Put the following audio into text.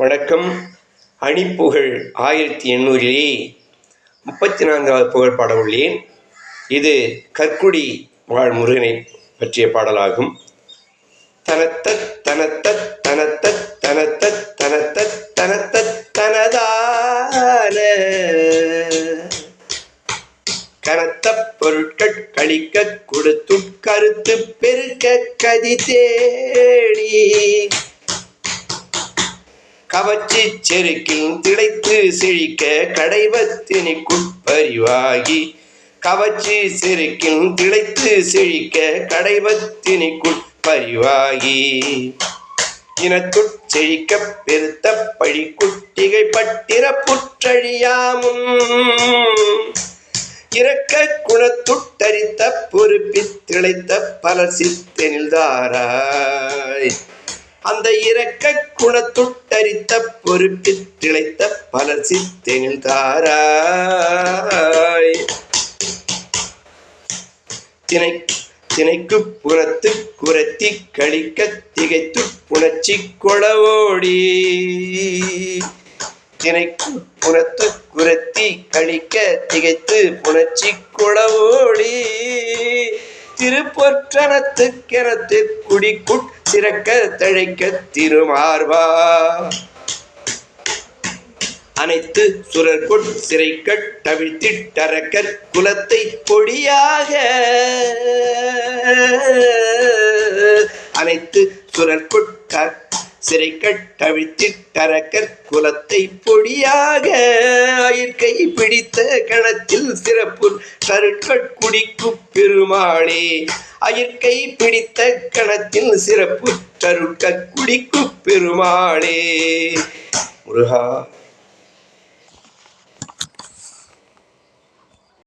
வணக்கம். அணிப்புகழ் ஆயிரத்தி எண்ணூறிலே முப்பத்தி நான்காவது புகழ் பாட உள்ளேன் இது கற்குடி வாழ் முருகனை பற்றிய பாடலாகும். தனத்தத் தனத்தத் தனத்தத் தனத்தத் தனத்தத் தனத்தத் தனதான கனத்த பொருட்கள் கழிக்க கொடுத்து கருத்து பெருக்க கதி தேடி கவச்சி செருக்கில் திளைத்து செழிக்க கடைவத்தினிக்குட்பரிவாகி கவச்சி செருக்கில் திளைத்து செழிக்க கடைவத்தினிக்குட்பரிவாகி இனத்துட் செழிக்க பெருத்த பழி குட்டிகை பட்டிர புற்றழியாமும் இறக்க குணத்துட்டரித்த பொறுப்பித் திளைத்த பலர் சித்தெனில் தாராய். அந்த இறக்க குணத்துட்டரித்த பொறுப்பித் திளைத்த பலசி சித்தெனில் தாராய் தினை தினைக்கு புறத்து குரத்தி கழிக்க திகைத்து புணர்ச்சி கொளவோடி. தினைக்கு புறத்து குரத்தி கழிக்க திகைத்து புணர்ச்சி குளவோடி. திருப்பொற்றனத்து கிணத்து குடிக்குட் சிறக்க தழைக்க திருமார்வா அனைத்து சுரர்கொட் சிறைக்கட் தவிழ்த்திட்டரக்கர் குலத்தை பொடியாக. அனைத்து சுரர்கொட்ட சிறைக்கட் தவிழ்த்திட்டரக்கர் குலத்தை பொடியாக ஆயிற்கை பிடித்த கணத்தில் சிறப்பு கருட்கட்குடிக்கு பெருமாளே அயிற்கை பிடித்த கணத்தில் சிறப்பு சருட்க குடிக்கு பெருமாளே முருகா